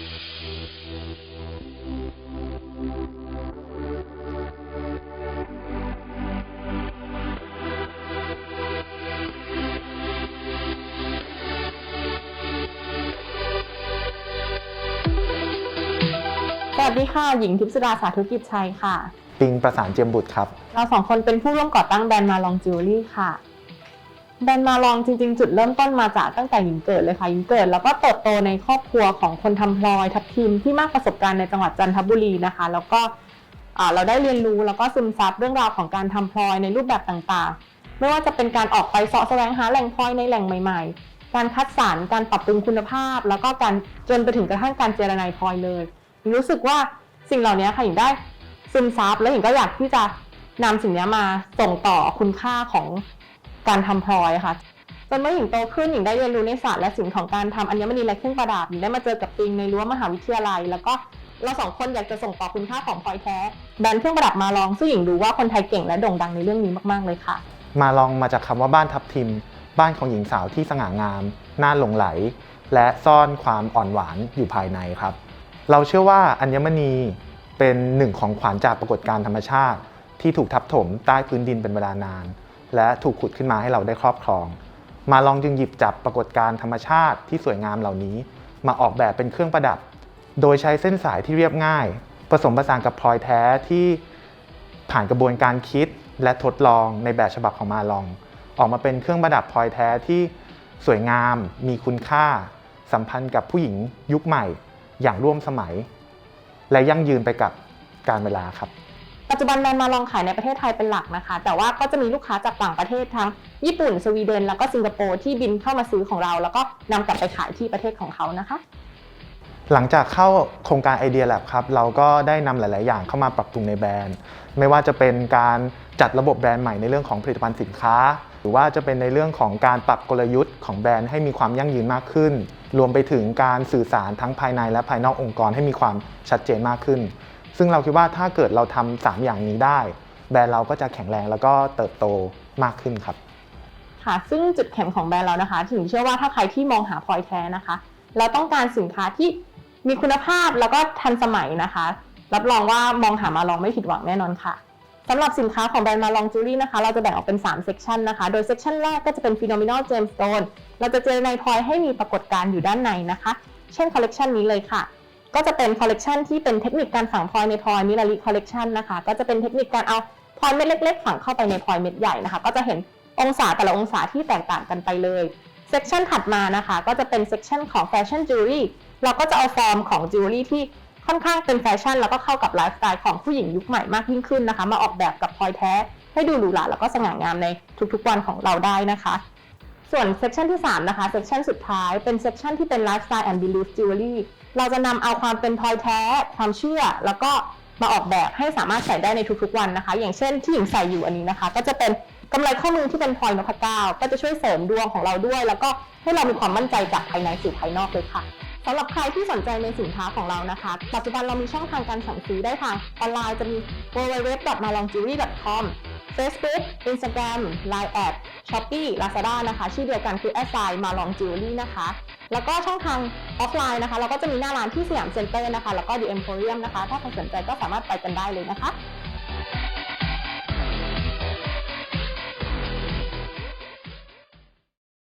สวัสดีค่ะ หญิงทิพย์สุดาสาธุกิจชัยค่ะ ปิงประสานเจียมบุตรครับ เราสองคนเป็นผู้ร่วมก่อตั้งแบรนด์มาลองจิวเวลรี่ค่ะ แบรนด์มาลองจริง ๆ จุดเริ่มต้นมาจากตั้งแต่หญิงเกิดเลยค่ะหญิงเกิด แล้วก็เติบโตในครอบครัวของคนทำพลอยทับทิมที่มากประสบการณ์ในจังหวัดจันทบุรีนะคะ แล้วก็เราได้เรียนรู้แล้วก็ซึมซับเรื่องราวของการทำพลอยในรูปแบบต่างๆ ไม่ว่าจะเป็นการออกไปเสาะแสวงหาแหล่งพลอยในแหล่งใหม่ ๆ การคัดสรรการปรับปรุงคุณภาพ แล้วก็การจนไปถึงกระทั่งการเจรไนายพลอยเลยหญิงรู้สึกว่าสิ่งเหล่านี้ค่ะหญิงได้ซึมซับแล้วหญิงก็อยากที่จะนำสิ่งนี้มาส่งต่อคุณค่าของ การทำพลอยค่ะจนเมื่อหญิงโตขึ้นหญิงได้เรียนรู้ในศาสตร์และศิลป์ของการทำอัญมณีและเครื่องประดับหญิงได้มาเจอกับปิงในรั้วมหาวิทยาลัย แล้วก็เราสองคนอยากจะส่งต่อคุณค่าของพลอยแท้แบรนด์เครื่องประดับมาลองซึ่งหญิงรู้ว่าคนไทยเก่งและโด่งดังในเรื่องนี้มากๆเลยค่ะ มาลองมาจากคำว่าบ้านทับทิม บ้านของหญิงสาวที่สง่างามน่าหลงไหล และซ่อนความอ่อนหวานอยู่ภายในครับ เราเชื่อว่าอัญมณีเป็นหนึ่งของขวัญจากปรากฏการณ์ธรรมชาติ ที่ถูกทับถมใต้พื้นดินเป็นเวลานาน และถูกขุดขึ้นมาให้เราได้ครอบครอง มาลองจึงหยิบจับปรากฏการณ์ธรรมชาติที่สวยงามเหล่านี้ มาออกแบบเป็นเครื่องประดับ โดยใช้เส้นสายที่เรียบง่าย ผสมผสานกับพลอยแท้ที่ผ่านกระบวนการคิดและทดลองในแบบฉบับของมาลอง ออกมาเป็นเครื่องประดับพลอยแท้ที่สวยงาม มีคุณค่า สัมพันธ์กับผู้หญิงยุคใหม่ อย่างร่วมสมัย และยั่งยืนไปกับการเวลาครับ ปัจจุบันแบรนด์มาลองขายในประเทศไทยเป็นหลักนะคะ แต่ว่าก็จะมีลูกค้าจากต่างประเทศทั้งญี่ปุ่น สวีเดน แล้วก็สิงคโปร์ที่บินเข้ามาซื้อของเรา แล้วก็นำกลับไปขายที่ประเทศของเขานะคะ หลังจากเข้าโครงการไอเดียแลบครับ เราก็ได้นำหลาย ๆ อย่างเข้ามาปรับปรุงในแบรนด์ ไม่ว่าจะเป็นการจัดระบบแบรนด์ใหม่ในเรื่องของผลิตภัณฑ์สินค้า หรือว่าจะเป็นในเรื่องของการปรับกลยุทธ์ของแบรนด์ให้มีความยั่งยืนมากขึ้น รวมไปถึงการสื่อสารทั้งภายในและภายนอกองค์กรให้มีความชัดเจนมากขึ้น ซึ่งเราคิดว่าถ้าเกิดเราทำสามอย่างนี้ได้ แบรนด์เราก็จะแข็งแรงแล้วก็เติบโตมากขึ้นครับ ค่ะ ซึ่งจุดแข็งของแบรนด์เรานะคะ ถึงเชื่อว่าถ้าใครที่มองหาพลอยแท้นะคะแล้วต้องการสินค้าที่มีคุณภาพแล้วก็ทันสมัยนะคะ รับรองว่ามองหามาลองไม่ผิดหวังแน่นอนค่ะสำหรับสินค้าของแบรนด์มาลองจูรี่นะคะ เราจะแบ่งออกเป็น3เซกชันนะคะ โดยเซกชันแรกก็จะเป็น Phenomenal Gemstone เราจะเจอในพลอยให้มีปรากฏการณ์อยู่ด้านในนะคะ เช่นคอลเลกชันนี้เลยค่ะ ก็จะเป็นคอลเลกชันที่เป็นเทคนิคการฝังพลอยในพลอยมิลลิคอลเลกชันนะคะ ก็จะเป็นเทคนิคการเอาพลอยเม็ดเล็ก ๆ ฝังเข้าไปในพลอยเม็ดใหญ่นะคะ ก็จะเห็นองศาแต่ละองศาที่แตกต่างกันไปเลยเซกชันถัดมานะคะ ก็จะเป็นเซกชันของแฟชั่นจิวเวลรี่เราก็จะเอาฟอร์มของจิวเวลรี่ที่ค่อนข้างเป็นแฟชั่น แล้วก็เข้ากับไลฟ์สไตล์ของผู้หญิงยุคใหม่มากยิ่งขึ้นนะคะ มาออกแบบกับพลอยแท้ ให้ดูหรูหราแล้วก็สง่างามในทุกๆวันของเราได้นะคะ ส่วนเซกชันที่ 3 นะคะเซกชันสุดท้ายเป็นเซกชันที่เป็น Lifestyle and Belief Jewelry เร เราจะนำเอาความเป็นพลอยแท้ ความเชื่อ แล้วก็มาออกแบบให้สามารถใส่ได้ในทุกๆวันนะคะ อย่างเช่นที่หญิงใส่อยู่อันนี้นะคะ ก็จะเป็นกำไรข้อมือที่เป็นพลอยนพเก้าก็จะช่วยเสริมดวงของเราด้วย แล้วก็ให้เรามีความมั่นใจจากภายในสู่ภายนอกเลยค่ะสำหรับใครที่สนใจในสินค้าของเรานะคะ ปัจจุบันเรามีช่องทางการสั่งซื้อได้ทางออนไลน์จะมี www.malongjewelry.com Facebook Instagram Line Ad Shopee Lazada นะคะ ชื่อเดียวกันคือ s i มาลองจิวเวลรี่นะคะ แล้วก็ช่องทางออฟไลน์นะคะ เราก็จะมีหน้าร้านที่สยามเซ็นเตอร์นะคะ แล้วก็ดีเอ็มโพเรียมนะคะ ถ้าใครสนใจก็สามารถไปกันได้เลยนะคะ